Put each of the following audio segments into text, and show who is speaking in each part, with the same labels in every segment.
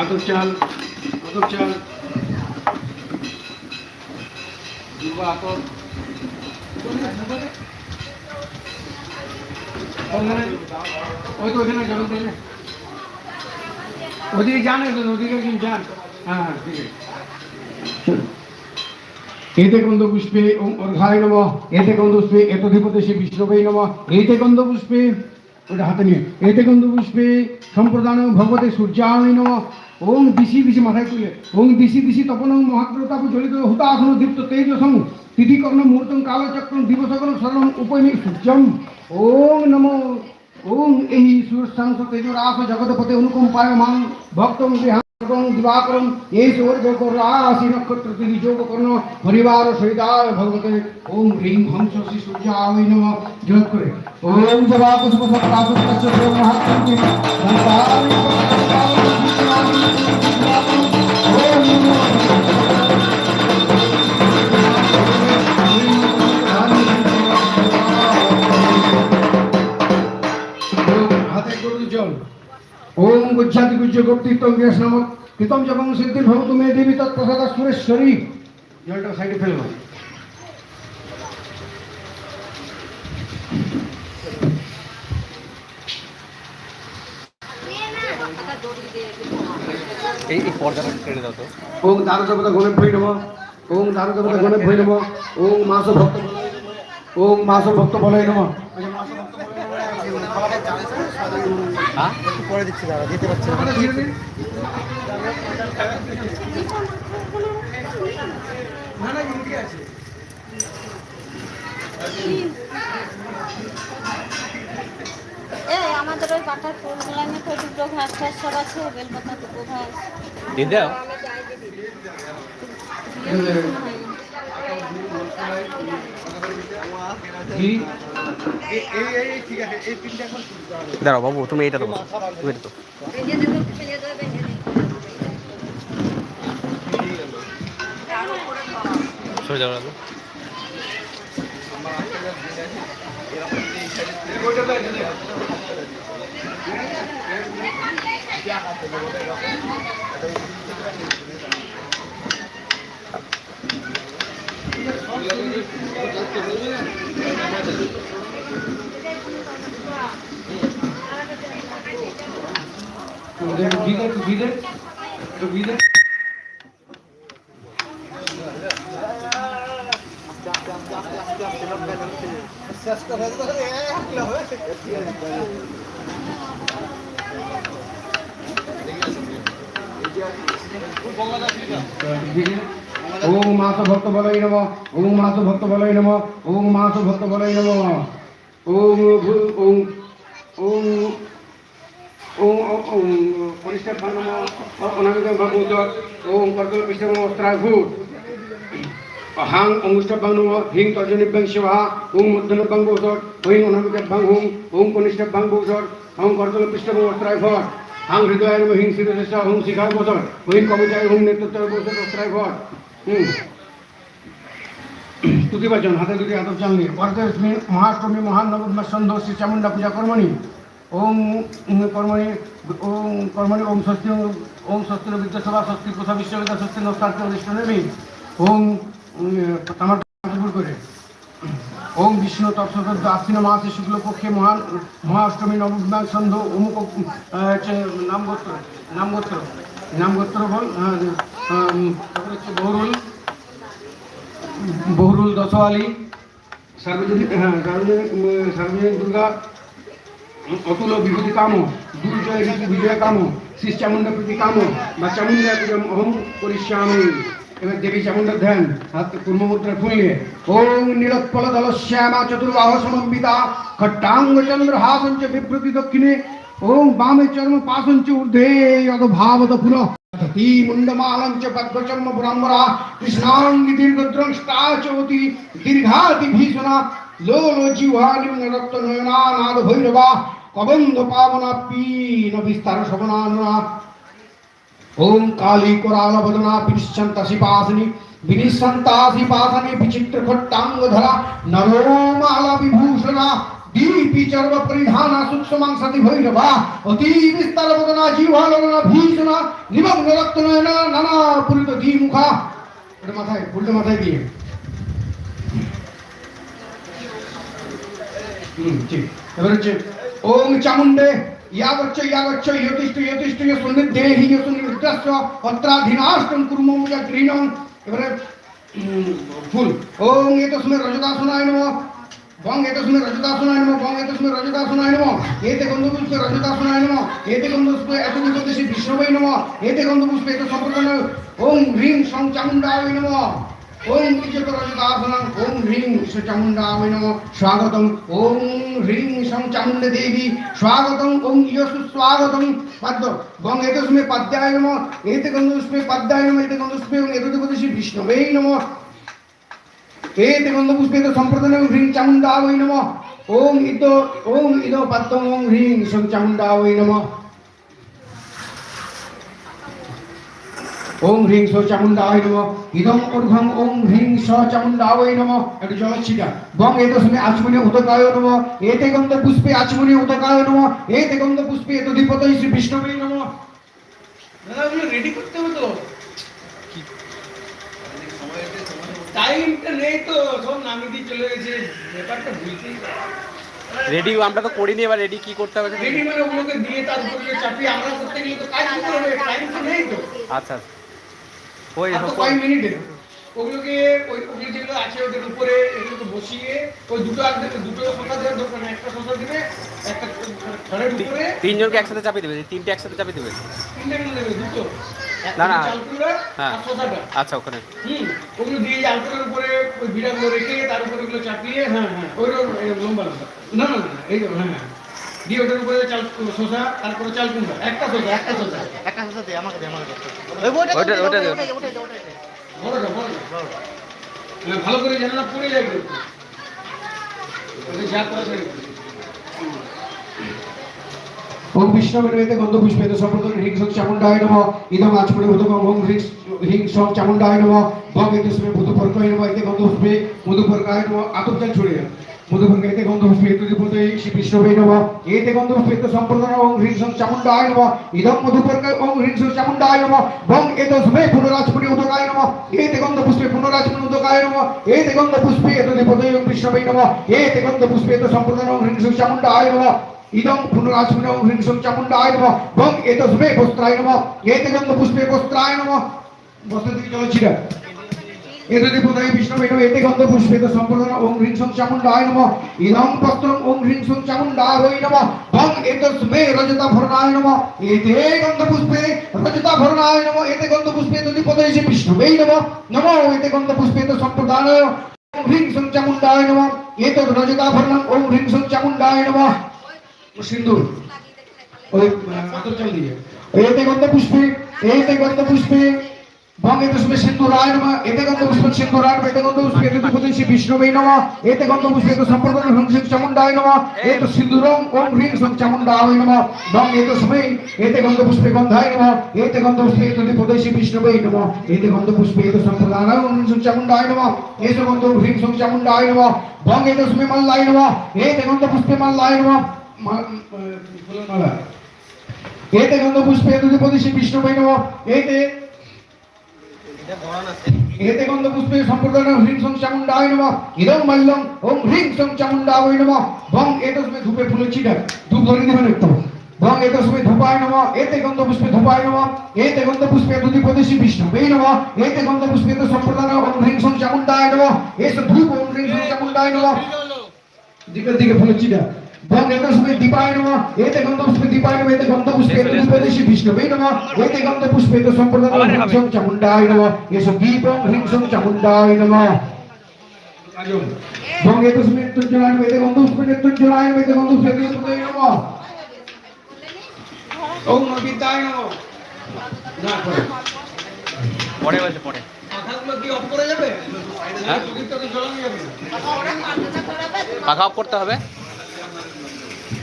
Speaker 1: আদর চাল আদর চাল, দুর্গা আতর ওখানে, ওই তো ওখানে জল দিলে ওদিকে যান ওদিকে যান। হ্যাঁ হ্যাঁ এতে গন্ধ পুষ্পে ওম অর্ঘায় এতে গন্ধ পুষ্পে এতধিপতে শ্রী বিষ্ণবে নম এতে গন্ধ পুষ্পে ওটা হাতে নিয়ে। এতে গন্ধ পুষ্পে সম্প্রদান ভগবতে সূর্যায় ওম দিশি দিশি মাথায় তুলে। ওং দিশি দিশি তপন মহাপ্রতাপ জ্বলিত হুতাহন দীপ্ত তেজসং তিথিকর্ণ মুহূর্তং কালচক্রম দিবসকর্ণ সরম উপমি সূর্যম। ওং নমো। ওং এই সুরস্থাংশ তেজরাস জগৎপতে অনুকম্পায় মাং ভক্তং বিহাং এবং দিবাকরম এই সৌর্য রাশি নক্ষত্র তিনি যোগ কর্ণ পরিবার সহিতায় ভগবতে ওম হ্রিং হংস শ্রী সূর্যায় নম যোগ করে ওম জবা পুষ্প সত্তাপুষ্পস্য দেব মহাত্মন্তি দন্তানি হাতে ওম গুজ্জাতি গুজ্জ গোপ্তিত্বম গ্যাস নামক কৃতম যখন সিদ্ধি ভবতু মে দেবী তৎপ্রসাদ সুরেশ্বরী। জলটা সাইডে ফেলব
Speaker 2: এই পর্দাটা কেটে দাও তো।
Speaker 1: ওম দারু দেবতা গণে ভৈ নম ওম দারু দেবতা গণে ভৈ নম ওম মাস ভক্ত ওম মাস ভক্ত বলয় নম।
Speaker 2: হ্যাঁ একটু পরে দিচ্ছি দাদা দিতে পারছি না
Speaker 3: এই আমাদের ওই পাঠার ফুল গুলানে তো দুটো ঘাস সব আছে বেলপাতা দুটো ঘাস।
Speaker 2: দিয়ে দাও। দাঁড়াও বাবু তুমি এটা দেবো তুমি এটা দাও। সরে যাও দাদা
Speaker 1: ঘি দে ওম মাস ভক্ত বলয় নম, ওম মাস ভক্ত বলয় নম, ওম মাস ভক্ত বলয় নম। ওম ওম ওম ওম পরিষ্কার ভাগ নম অনামিত ভগবত ওম কর্কল পৃষ্ঠ অস্ত্রাভূত হাং অঙ্গুষ্ঠভং নম, হিং তর্জনিভ্যং শিবা ওম মধ্যনভ্যং বৌসর ঐং অনামিতভ্যং হুম, ওম কনিষ্ঠভ্যং বৌসর হং কর্কল পৃষ্ঠ অস্ত্রায় ভট হাং হৃদয় হিং শিরশেষ হুম শিখায় বসর ঐং কবিতায় হুম নেতৃত্ব বৌসর অস্ত্রায় ভট তুতি হাতে দুটি হাত চালনি পরদশমী, মহাষ্টমী, মহানবম সন্ধ শ্রী চামুন্ডা পূজা, কর্মণি। ওম কর্মণি ওম কর্মণি, ওম স্বস্তি ওম স্বস্তি বিদ্যাসভা স্বস্তি, প্রথা বিশ্ববিদ্যালয় স্বস্তি, নস্তার্থ, অধিষ্ঠ নেবী ওম তামার করে। ওম বিষ্ণু তৎসদ আশ্বিন মাসে শুক্লপক্ষে, মহান, মহাষ্টমী নবম সন্ধ অমুক নামগোত্র। নামগোত্র। নামগোত্র বল বহুরুল বহুরুল দশওয়ালি, সার্বজনীন হ্যাঁ সার্বজনীন সার্বজনীন দুর্গা অতুল বিভূতি কাম, দুর্জয় বিজয় কাম, শ্রী চামুন্ডা প্রতি কাম, বা চামুন্ডা অহম করিষ্যামি। এবার দেবী চামুন্ডার ধ্যান হাত কুর্মমুদ্রা খুললে ওম নীলোৎপল দল শ্যামা চতুর্বাহ সমন্বিতা খট্টাঙ্গ চন্দ্র হাসঞ্চ বিভ্রতি দক্ষিণে। ওম বামে চর্ম পাশঞ্চ ঊর্ধ্বে অদ ভাবত পুনঃ। তী মুন্ডমালঞ্চ পদ্মচর্ম ব্রহ্মরা কৃষ্ণাঙ্গি দীর্ঘদ্রংষ্টা চৌতি দীর্ঘাতি ভীষণা লো লো জিহ্বানি রক্ত নয়না নাদ ভৈরবা কবন্ধ পাবনা পীন বিস্তার শবনানা ওম কালী কোরাল বদনা বিনিশ্চন্ত শিপাসনি বিনিশন্তাসি পাসনে বিচিত্র খট্টাঙ্গধরা নরোমালা বিভূষণা দীপি চর্ব পরিধানা সূক্ষ্মাংসতি ভৈরবা অতি বিস্তার বদনা জিহ্বালনা ভীষণ না নিমগ্ন রক্ত নয়না নানা পূরিত দ্বি মুখা এটা মাথায় উল্টো মাথায় দিয়ে হুম ঠিক এবার হচ্ছে ওম চামুন্ডে ইয়াগচ্ছ ইয়াগচ্ছ ইয়তিষ্ঠ ইয়তিষ্ঠ ইয়সুন্নি দেহি ইয়সুন্নি রুদ্রস্য অত্রাধীনাষ্টম কুর্মম যগ্রীণম এবারে উম, ফুল ওম এতস্মে রজতাসনায় নমঃ বং এতস্মে রজতাসনায় নমঃ, বং এতস্মে রজতাসনায় নমঃ। এতে গন্ধপুষ্পে রজতাসনায় নমঃ, এতে গন্ধপুষ্পে এত বিপদেশী বিষ্ণুবৈ নমঃ, এতে গন্ধপুষ্পে এত সম্প্রদান ওম হ্রিং সং চামুণ্ডায় নমঃ ওম বিজত রজতাসনং ওম হ্রিং স চামুণ্ডায় নমঃ। স্বাগতম ওম হ্রিং সং চামুণ্ডা দেবী। স্বাগতম ওম ইয়সু স্বাগতম। পদ্ম বং এতস্মে পদ্যায় নমঃ, এতে গন্ধপুষ্পে পদ্যায় নমঃ, এতে গন্ধপুষ্পে ওম এত বিপদেশী ఏతి గంధపుష్పేత సంప్రదనం హ్రీం చాముండా వై నమ ఓం ఇదో ఓం ఇదో పత్తం ఓం హ్రీం సం చాముండా వై నమ ওম হ্রিং স নম। ইদম অর্ঘম ওম হ্রিং স চামুন্ডায় নম। একটু জল ছিটা। বং এত সময় আচমনে উদকায় নম। এতে গন্ধ পুষ্পে আচমনে উদকায় নম। এতে গন্ধ পুষ্পে এত দীপত শ্রী বিষ্ণু নম রেডি করতে টাইমটা নেই তো সব নামিয়ে দিয়ে চলে গেছে ব্যাপারটা বুঝতেই
Speaker 2: রেডি আমরা তো করিনি এবার রেডি কি করতে হবে
Speaker 1: রেডি মানে ওগুলোকে দিয়ে তার উপরে চাপিয়ে আমরা করতে গেলে তো কাজ করতে হবে টাইম তো নেই তো।
Speaker 2: আচ্ছা ওই
Speaker 1: তো কয়েক মিনিটে। ওগুলোকে ওই ওগুলো যেগুলো আছে ওদের উপরে এগুলোকে বসিয়ে ওই দুটো আর দুটো নেই একটা দিবে একটা ঘরের উপরে।
Speaker 2: তিনজনকে একসাথে চাপিয়ে দেবে তিনটে একসাথে চাপিয়ে দেবে।
Speaker 1: তিনটে দেবে দুটো।
Speaker 2: না, না। হ্যাঁ। আচ্ছা ওখানে।
Speaker 1: ওগুলো দিয়ে আলপনের উপরে ওই বিড়াগুলো রেখে তার উপরে ওগুলো চাপিয়ে হ্যাঁ হ্যাঁ ওই লম্বা লম্বা। না না না এই হ্যাঁ হ্যাঁ। দিয়ে ওটার উপরে চাল শসা তারপরে চাল কুমড়া। একটা শসা একটা শসা।
Speaker 4: একটা সাথে দে আমাকে দে আমাকে দে
Speaker 2: ওইটা- ওইটা দে।
Speaker 1: বড়টা বড়টা হ্যাঁ ভালো করে যেন না পড়ে যায় যা করা ওম বিষ্ণুবেতে গন্ধ পুষ্পেতে সম্প্রদান হ্রিং সং চামুণ্ডায় নম। ইদম আচমনে ভূতকম ওম হ্রিং হ্রিং সং চামুণ্ডায় নম। ভং এতে সুমে ভূতপর্কায় নম, এতে গন্ধ পুষ্পে মধুপর্কায় নম। আতপজাল ছড়ে মধুপর্কা এতে গন্ধ পুষ্পে এতে দীপতে শ্রী বিষ্ণুবে নম। এতে গন্ধ পুষ্পে এতে সম্প্রদান ওম হ্রিং সং চামুণ্ডায় নম। ইদম মধুপর্কায় ওম হ্রিং সং চামুণ্ডায় নম। ভং এতে সুমে পুনরাচমনে উদকায় নম। এতে গন্ধ পুষ্পে পুনরাচমনে উদকায় নম। এতে গন্ধ পুষ্পে এতে দীপতে ওম বিষ্ণুবে নম। এতে গন্ধ পুষ্পে এতে সম্প্রদান ওম হ্রিং সং চামুণ্ডায় নম। ইদং পুনরাজমনে হৃংসং চামুণ্ডায় নমঃ বং এতস্মে বস্ত্রায় নমঃ এতে পুষ্পে বস্ত্রায় নমঃ বস্ত্র ছিটা এতদি পুনরায় বিষ্ণু বেণ এতে গন্ধ পুষ্পে তো সম্পূর্ণ ওং হৃংসং চামুণ্ডায় নমঃ ইদং বস্ত্রং ওং হৃংসং চামুণ্ডায় নমঃ বং এতস্মে রজতা ভরণায় নমঃ এতে গন্ধ পুষ্পে রজতা ভরণায় নমঃ এতে গন্ধ পুষ্পে তদি পদে বিষ্ণু বেণ নমঃ নমঃ এতে গন্ধ পুষ্পে তো সম্প্রদানায় ওং হৃংসং চামুণ্ডায় নমঃ এতদ রজতা ভরণং ওং হৃংসং চামুণ্ডায় নমঃ সিন্দুর ওই আতর চাল দিয়ে এতে গন্ধ পুষ্পে এতে গন্ধ পুষ্পে এতে পুষ্পে সিন্দুরায় নমঃ এতে গন্ধ পুষ্পে সিন্দুরায় নমঃ এতে গন্ধ পুষ্পে এতে পুত্র শ্রী বিষ্ণুবে নমঃ এতে গন্ধ পুষ্পে এতে সম্পর্কন হং সিং চামুণ্ডায় নমঃ এতে সিন্দুরং ওম হ্রিং সং চামুণ্ডায় নমঃ বং এতে সমে এতে গন্ধ পুষ্পে গন্ধায় নমঃ এতে গন্ধ পুষ্পে এতে পুত্র শ্রী বিষ্ণুবে নমঃ এতে গন্ধ পুষ্পে এতে সম্প্রদানায় ওম হ্রিং সং চামুণ্ডায় নমঃ গন্ধ হ্রিং সং চামুণ্ডায় নমঃ বং এতে সমে মল্লায় নমঃ এতে গন্ধ পুষ্পে মল্লায় নমঃ নম। বং এতস্মে ধূপে ফুলের ছিটা ধূপ ধরে দিবেন একটু। বং এতস্মে ধূপায় নম। এতে গন্ধ পুষ্পে ধূপায় নম। এতে গন্ধ পুষ্পে দুদি প্রদেশী বিষ্ণু বে নম। এতে গন্ধ পুষ্পে তো সম্প্রদান ওম হ্রিং সং চামুণ্ডায় নম। এস ধূপ ওম হ্রিং সং চামুণ্ডায় নম। দিকের দিকে ফুলের চিটা বং এতে পুষ্পে দীপায় নম এতে গন্ধ পুষ্পে দীপায় নম এতে গন্ধ পুষ্পে এতে উপদেশী বিষ্ণু বে নম এতে গন্ধ পুষ্পে তো সম্প্রদান হ্রিং সং চামুণ্ডায় নম এস দীপং হ্রিং সং চামুণ্ডায় নম বং এতে পুষ্পে তুঞ্জনায় নম এতে গন্ধ পুষ্পে তুঞ্জনায় নম এতে গন্ধ পুষ্পে তুঞ্জনায় নম ওম নবিতায় নম না করে
Speaker 2: পরে বলছে পরে
Speaker 1: পাখাগুলো কি অফ করা যাবে
Speaker 2: হ্যাঁ?
Speaker 1: চুকিটা তো জ্বালানো যাবে না
Speaker 2: পাখা অফ করতে হবে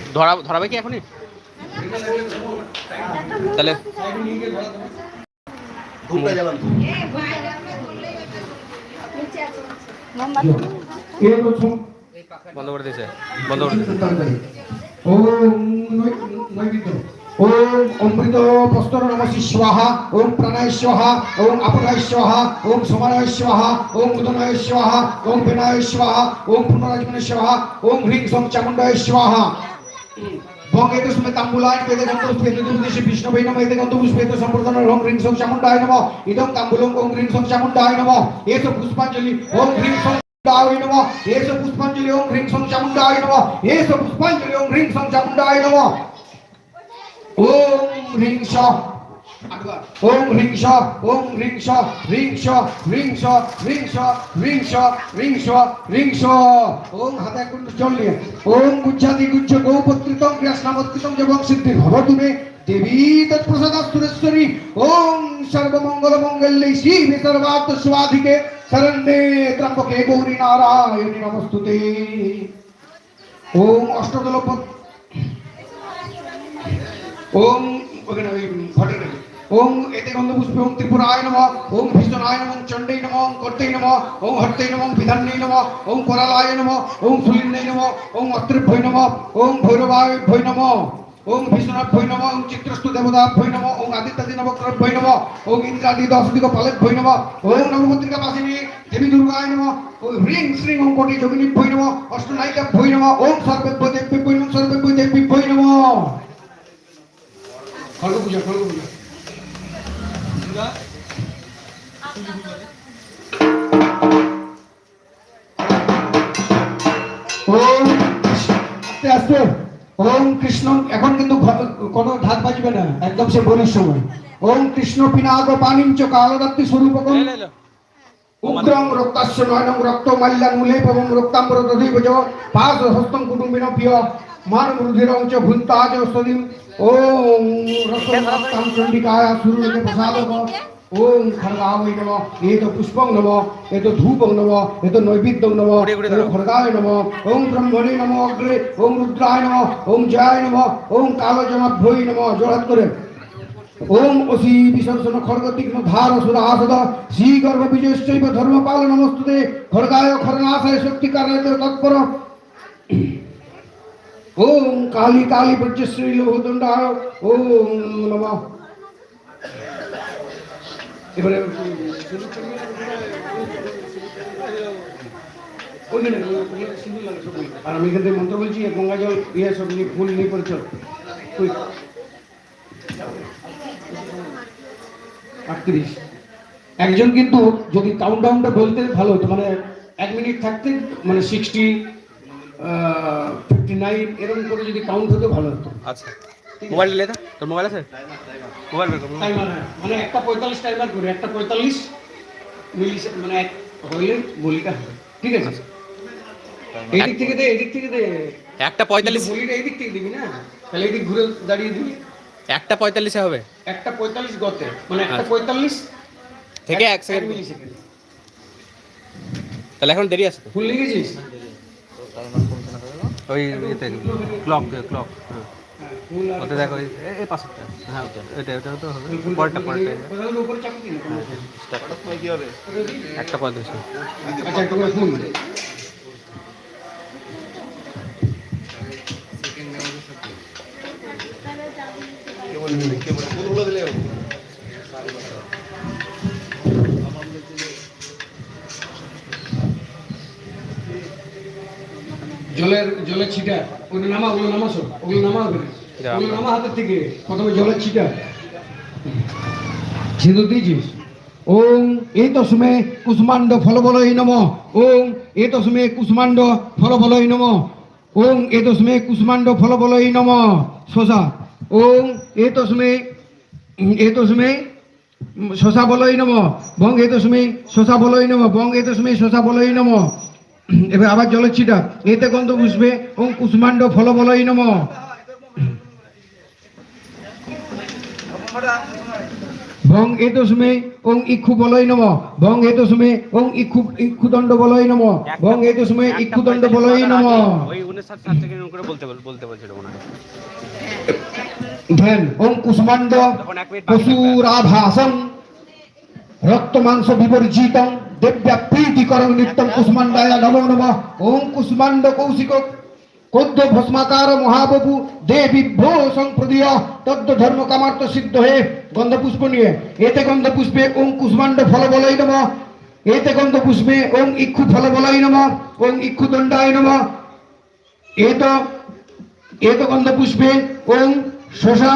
Speaker 2: ধরা ধরাবে কি এখনই? তাহলে বন্ধ করে দিয়েছে বন্ধ করে
Speaker 1: ও ওম অমৃত প্রস্তর নমসি স্বাহা ওম প্রাণায় স্বাহা ওম আপনায় স্বাহা ওম সমানায় স্বাহা ওম উদনায় স্বাহা ওম বিনায় স্বাহা ওম পুনরাজমনে স্বাহা ওম হ্রিং সং চামুণ্ডায় স্বাহা ভঙ্গ এতে সুমে তাম্বুলায় পেদে গন্ধ পেদে দুর্দেশে বিষ্ণবে নম এতে গন্ধ পুষ্পে এতে সম্প্রদান ওম হ্রিং সং চামুণ্ডায় নম ইদং তাম্বুলং ওম হ্রিং সং চামুণ্ডায় নম এস পুষ্পাঞ্জলি ওম হ্রিং সং চামুণ্ডায় নম এস পুষ্পাঞ্জলি ওম হ্রিং সং চামুণ্ডায় নম এস পুষ্পাঞ্জলি ওম হ্রিং সং চামুণ্ডায় নম ওম হ্রিং স ওম হ্রিং স, ওম হ্রিং স হ্রিং স হ্রিং স হ্রিং স হ্রিং স হ্রিং স হ্রিং স। ওম হাতে কুণ্ড জল নিয়ে। ওম গুচ্ছাদি গুচ্ছ গৌপত্রিতম ক্রিয়াস্নামত্রিতম এবং সিদ্ধি ভবতু মে দেবী তৎপ্রসাদা সুরেশ্বরী ওম সর্বমঙ্গল মঙ্গলে শিবে সর্বার্থ স্বাধিকে শরণ্যে ত্রম্বকে গৌরী নারায়ণী নমস্তুতে। ওম অষ্টদল ওম ওখানে ওই ঘটের ওম এতে গন্ধ পুষ্পে ওম ত্রিপুরায় নম ওম ভীষণায় নম চণ্ডী নম ওম কর্তৈ নম ওম হর্তৈ নম বিধান্যৈ নম ওম করালায় নম ওম সুলিন্দ্রৈ নম ওম অত্রিভ্যৈ নম ওম ভৈরবায় ভৈ নম ওম ভীষণাভ্যৈ নম ওম চিত্রস্তু দেবতাভ্যৈ নম ওম আদিত্যাদি নবগ্রহভ্যৈ নম ওম ইন্দ্রাদি দশদিক পালেভ্যৈ নম ওম নবমন্ত্রিকা বাসিনী দেবী দুর্গায় নম ওম হ্রিং শ্রীং ওম কোটি যোগিনীভ্যৈ নম অষ্টনায়িকাভ্যৈ নম ওম সর্বেভ্য দেবীভ্যৈ নম সর্বেভ্য দেবীভ্যৈ নম খড়গ পূজা খড়গ পূজা ওম আস্তে আস্তে। ওম কৃষ্ণ এখন কিন্তু কোনো ঢাক বাজবে না একদম সে বলির সময়। ওম কৃষ্ণ পিনাগ পানিঞ্চ কালরাত্রি স্বরূপকম।
Speaker 2: এই লে, লে।
Speaker 1: উগ্রং রক্তাস্য নয়নং রক্ত মাল্যাং মূলেপবং রক্তাম্বর দধৈব চ হস্তং কুটুম্বিন প্রিয়। রক্তং রক্তাং চণ্ডিকায়া সুরুকে প্রসাদক ওম খড়গায় নম এত পুষ্পং নম এত ধূপং নম এত নৈবেদ্যং নম
Speaker 2: ঘুরে ঘুরে
Speaker 1: এত
Speaker 2: ধরো।
Speaker 1: খড়গায় নম ওম ব্রহ্মণে নম অগ্রে ওম রুদ্রায় নম ওম জয় নম ওম কালজমাভ্যই নম জোড়াত করে ওম অসি বিসর্জন খড়গ তীক্ষ্ণ ধার সুরাসদ শ্রী গর্ভ বিজয়শ্চৈব ধর্মপাল নমস্তুতে খড়গায় খরনাশায় শক্তি কারণে তৎপর ওম কালী কালী পঞ্চশ্রী লোহদণ্ডায় ওম নম এবারে ওইখানে ওইখানে সিঁদুর লাগে সব ওই। আর আমি এখান থেকে মন্ত্র বলছি আর গঙ্গা জল ইয়ে সব নিয়ে ফুল নিয়ে পড়ে চল ওই আটত্রিশ একজন কিন্তু যদি কাউন্ট ডাউনটা বলতে ভালো হতো মানে এক মিনিট থাকতে মানে সিক্সটি ফিফটি নাইন এরকম করে যদি কাউন্ট হতো ভালো হতো।
Speaker 2: আচ্ছা। মোবাইল লে তোর মোবাইল আছে? মোবাইল
Speaker 1: টাইমার মানে একটা পঁয়তাল্লিশ টাইমার করে একটা পঁয়তাল্লিশ মিলি মানে এক হইলে বলিটা হবে। ঠিক আছে? এদিক থেকে দে এদিক থেকে দে।
Speaker 2: একটা পঁয়তাল্লিশ
Speaker 1: বলিটা এদিক থেকে দিবি না? তাহলে এদিক ঘুরে দাঁড়িয়ে দিবি।
Speaker 2: একটা পঁয়তাল্লিশে হবে?
Speaker 1: একটা পঁয়তাল্লিশ গতে। মানে একটা
Speaker 2: আচ্ছা।
Speaker 1: পঁয়তাল্লিশ
Speaker 2: থেকে এক সেকেন্ড
Speaker 1: মিলি সেকেন্ড
Speaker 2: তাহলে এখন দেরি আছে
Speaker 1: ফুল লিখেছিস?
Speaker 2: ওই ইয়েতে ক্লক ক্লক
Speaker 1: হ্যাঁ, আর
Speaker 2: ওতে দেখো এই- এই পাশেরটা। হ্যাঁ এটা এটা তো হবে। পরেরটা পরেরটা।
Speaker 4: কি হবে
Speaker 2: একটা পঁয়ত্রিশ
Speaker 1: আচ্ছা ছিটা ওগুলো নামা ওগুলো নামাসো ওগুলো নামা হবে। ওগুলো নামা হাতের থেকে প্রথমে জলের ছিটা দিয়েছিস। ওম এই তসমে কুষ্মাণ্ড ফল বলই নম। ওম এ তসমে কুষ্মাণ্ড ফল বলই নম। ওম এ তসমে কুষ্মাণ্ড ফল বলই নম। শশা। ওম এ তসমে এ তসমে শশা বলই নম। বং এ তসমে শশা বলই নম। বং এ তসমে শশা বলই নম। এবার আবার জলের ছিটা। এতে গন্ধ বুঝবে। ওম কুষ্মাণ্ড ফল বলই নম। ভং এতসমে ওং ইক্ষু বলয় নম। ভং এতসমে ওং ইক্ষু ইক্ষুদণ্ড বলয় নম ভং এতসমে ইক্ষুদণ্ড বলয় নম। ধ্যান ওং কুষ্মাণ্ড
Speaker 2: তখন এক মিনিট বাকি থাকবে।
Speaker 1: পশুরাভাসং। রক্ত মাংস দেব্যা প্রীতিকরং নিত্যং কুষ্মাণ্ডায় নমো নম। ওং কুষ্মাণ্ড কৌশিক কোদ্য ভস্মাকার মহাবপু দেবী ভো সংপ্রদীয় তদ্দ ধর্ম কামার্থ সিদ্ধ হে গন্ধ পুষ্প নিয়ে। এতে গন্ধ পুষ্পে ওং কুষ্মাণ্ড ফল বলাই নম। এতে গন্ধ পুষ্পে ওং ইক্ষু ফল বলাই নম। ওং ইক্ষু দণ্ডায় নম। এত এত গন্ধ পুষ্পে ওং শশা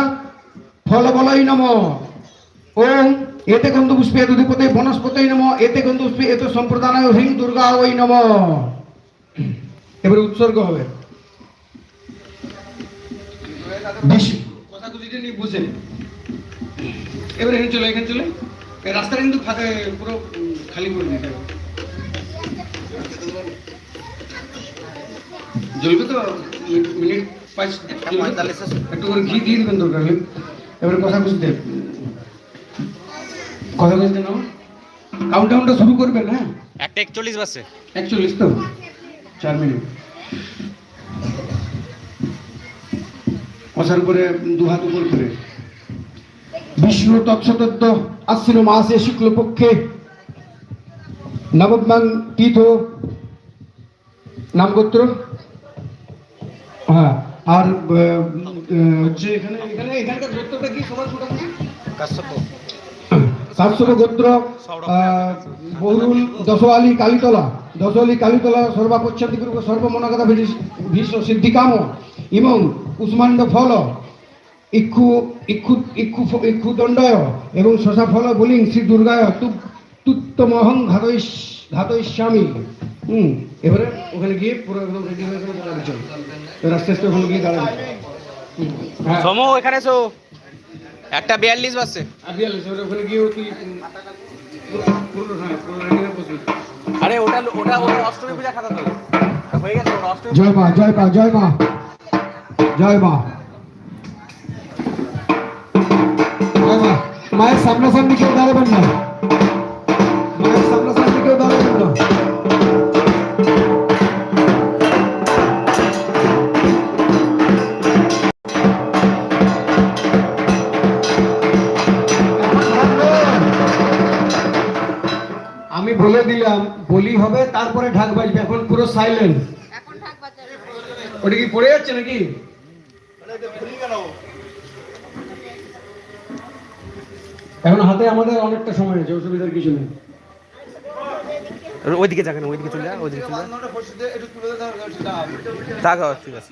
Speaker 1: ফল বলাই নম। ওং এতে গন্ধ পুষ্পে দুধিপতে বনস্পতি নম এতে গন্ধ পুষ্পে এত সম্প্রদানায় হ্রিং দুর্গা ওই নম। এবারে উৎসর্গ হবে। বেশি। কথা নিয়ে বুঝে এবারে এখানে চলে এখানে চলে। এই রাস্তাটা কিন্তু ফাঁকা পুরো খালি করে দিতে হবে জ্বলবে তো মিনিট পাঁচ একটু করে ঘি দিয়ে দেবেন দরকার হলে। এবারে কথা বুঝতে কথা বুঝতে নাও কাউন্টাউনটা শুরু করবেন হ্যাঁ?
Speaker 2: একটা একচল্লিশ বাজছে।
Speaker 1: একচল্লিশ তো? চার মিনিট। কষার করে দু হাত উপর করে। বিষ্ণু তৎসতত্ব আশ্বিন মাসে শুক্লপক্ষে নবমাং তীর্থ নামগোত্র। হ্যাঁ আর হচ্ছে এখানে এখানে এখানকার গোত্রটা কি সবার মোটামুটি সাতশো গোত্র আহ, বহুরুল দশওয়ালি কালীতলা দশওয়ালি কালীতলা সর্বাপচ্ছাদি গ্রুপ সর্বমনাগতা ভীষ্ম সিদ্ধিকাম এবং কুষ্মাণ্ড ফল ইক্ষু ইক্ষু ইক্ষু ইক্ষু দণ্ডয় এবং শশা ফল বলিং শ্রী দুর্গায় তুত্তমহং ঘাতইস ঘাতইস্বামী হুম এবারে ওখানে গিয়ে পুরো একদম রেডি হয়ে গেলে দাঁড়াবে চল। এবার আস্তে ওখানে গিয়ে দাঁড়াবে। হ্যাঁ।
Speaker 2: এখানে একটা বিয়াল্লিশ
Speaker 1: বসবি
Speaker 2: আরে ওটা ওটা ওটা অষ্টমী পূজা খাতা তো। হয়ে গেছে অষ্টমী
Speaker 1: জয় মা জয় মা জয় মা। জয় মা। জয় মা। মায়ের সামনাসামনি কেউ দাঁড়াবেন না। মায়ের সামনাসামনি কেউ দাঁড়াবেন না। বলি হবে তারপরে ঢাক বাজবে এখন পুরো সাইলেন্ট ওটা কি পড়ে যাচ্ছে নাকি? এখন হাতে আমাদের অনেকটা সময় আছে অসুবিধার কিছু নেই।
Speaker 2: ওইদিকে যাকেন ওইদিকে চলে যা ওইদিকে চলে যা। ঠিক আছে।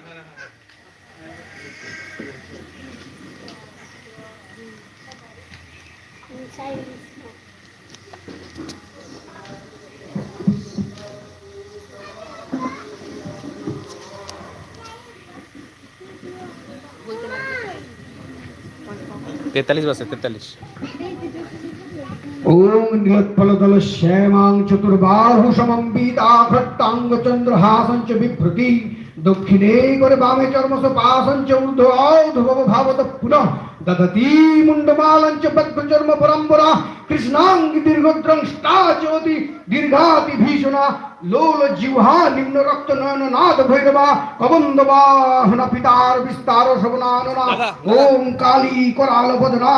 Speaker 2: তেতাল্লিশ বাসে তেতাল্লিশ।
Speaker 1: ওম নীলোৎপলতল শ্যামাং চতুর্বাহু সমম পীতাভট্টাঙ্গ চন্দ্রহাসং চ বিভ্রতি দক্ষিণে করে বামে চর্মস পাসং চ ঊর্ধ্ব ঔর্ধ্বব ভাবত পুনঃ। দদতি মুন্ডমালং চ বদ্ধচর্ম পরম্পরা কৃষ্ণাঙ্গি দীর্ঘদ্রংষ্টা চোতি দীর্ঘাতি ভীষণা লোল জিহ্বা নিম্ন রক্ত নয়ন নাদ ভৈরবা কবন্দ বাহন পিতার বিস্তার শবনাননা ওম কালী করাল বদনা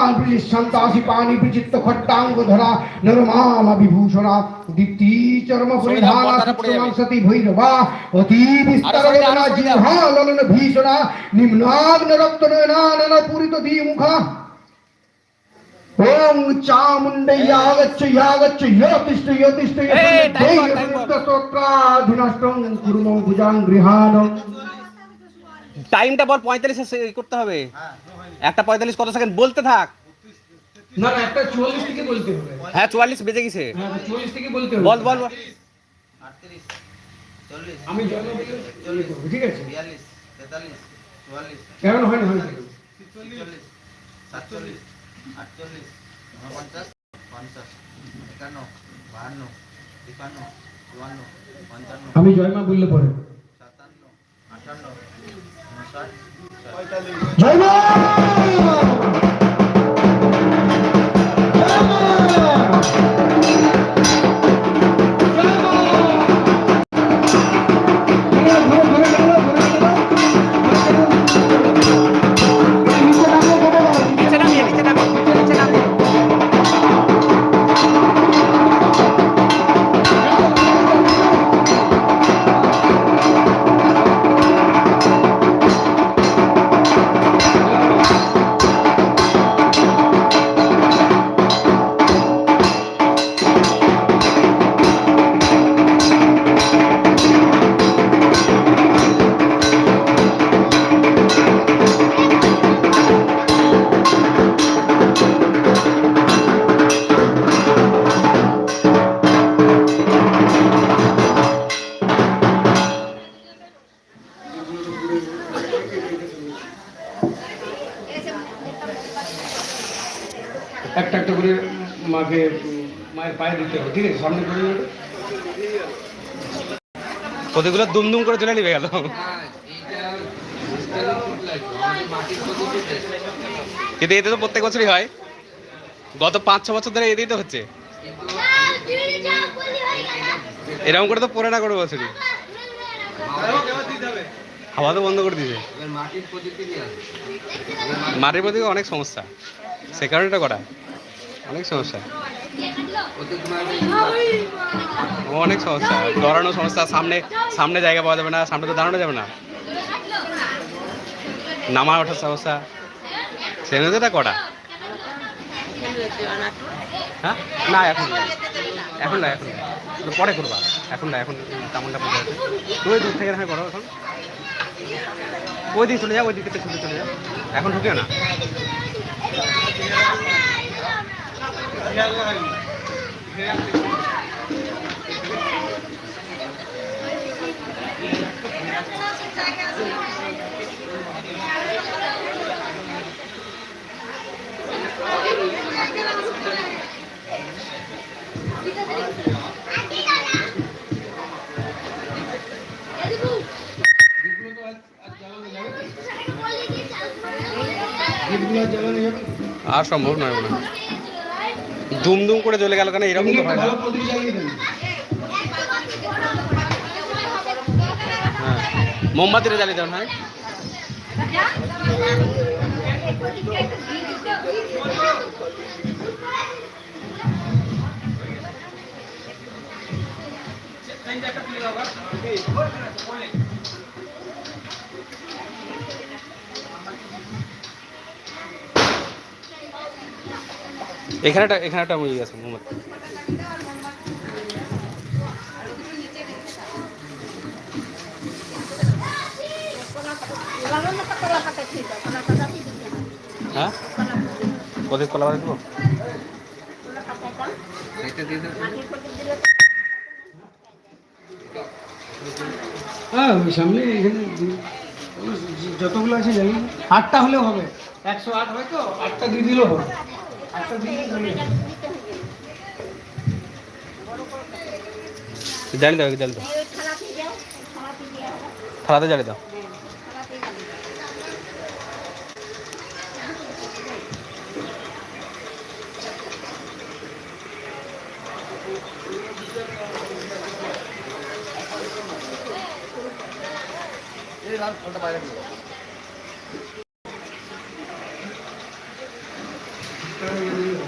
Speaker 1: শান্তাসি পানি বিচিত্ত খট্টাঙ্গ ধরা নরমালা বিভূষণা দীপ্তি চর্ম পরিধানা সতী ভৈরবা অতি বিস্তার বেদনা জিহ্বা ললন ভীষণা নিম্নাগ্ন রক্ত নয়নানন পুরিত ধীমুখা ওম চামুণ্ডয়াগচ্ছ ইয়াগচ্ছ ইয়তিষ্ঠ ইয়তিষ্ঠ
Speaker 2: এই, time ball, time ball.
Speaker 1: স্তোত্রাধীনষ্টং কুর্মং ভুজাং গৃহাণং
Speaker 2: টাইমটা বল পঁয়তাল্লিশ করতে হবে একটা পঁয়তাল্লিশ কত সেকেন্ড বলতে থাক
Speaker 1: না না একটা চুয়াল্লিশ থেকে বলতে হবে
Speaker 2: হ্যাঁ চুয়াল্লিশ বেজে গেছে
Speaker 1: হ্যাঁ চুয়াল্লিশ থেকে বলতে হবে
Speaker 2: বল বল বল
Speaker 5: আটত্রিশ চল্লিশ
Speaker 1: আমি জন্ম বলে চলে করব, ঠিক আছে
Speaker 5: বিয়াল্লিশ তেতাল্লিশ চুয়াল্লিশ
Speaker 1: কেমন হয় না হয় না।
Speaker 5: ছিচল্লিশ সাতচল্লিশ আটচল্লিশ ঊনপঞ্চাশ পঞ্চাশ একান্ন বাহান্ন তিপান্ন চুয়ান্ন পঞ্চান্ন
Speaker 1: আমি জয়মা বললে পরে।
Speaker 5: সাতান্ন আটান্ন উনষাট
Speaker 4: পঁয়তাল্লিশ
Speaker 1: জয়মা পায়ে দিতে হবে, ঠিক আছে? সামনে করে নেবে
Speaker 2: প্রদীপগুলো দুম দুম করে চলে নিবে গেল? কিন্তু এতে তো প্রত্যেক বছরই হয়। গত পাঁচ, ছ বছর ধরে এতেই তো হচ্ছে। এরকম করে তো পড়ে না করে বছরই। হাওয়া তো বন্ধ করে দিয়েছে। মাটির প্রদীপে অনেক সমস্যা। সে কারণে এটা করা। অনেক সমস্যা। অনেক সমস্যা। দৌড়ানো সমস্যা, সামনে সামনে জায়গা পাওয়া যাবে না, সামনে তো দাঁড়ানো যাবে না। নামা ওঠার সমস্যা। এটা করা হ্যাঁ? না, এখন এখন না, এখন পরে করবা। এখন না, এখন তেমনটা পুজো আছে তুমি দূর থেকে না করো এখন। ওই দিকে চলে যাও, ওই দিকে চলে যাও। এখন ঢুকিও না।
Speaker 1: আর
Speaker 2: সম্ভব নয় মনে হয়। দুম দুম করে চলে গেল কেন? এরকম তো
Speaker 1: একটা
Speaker 2: হয় না।
Speaker 1: ভালো জ্বালিয়ে দেন
Speaker 2: হ্যাঁ। মোমবাতিটা দেন হয় এখানেটা এখানেটা মুই আছে মোমবাতি হ্যাঁ? প্রদীপ কলা
Speaker 1: হ্যাঁ এখানে যতগুলো আছে জানি আটটা হলেও হবে। একশো আট হয় তো, আটটা দিয়ে দিলেও হবে। আটটা দিয়ে দিলে চলে যাবে।
Speaker 2: জ্বালিয়ে দাও জ্বালিয়ে দাও থালাতে জ্বালিয়ে দাও
Speaker 4: এই লাল ফলটা বাইরে
Speaker 1: வருகிறது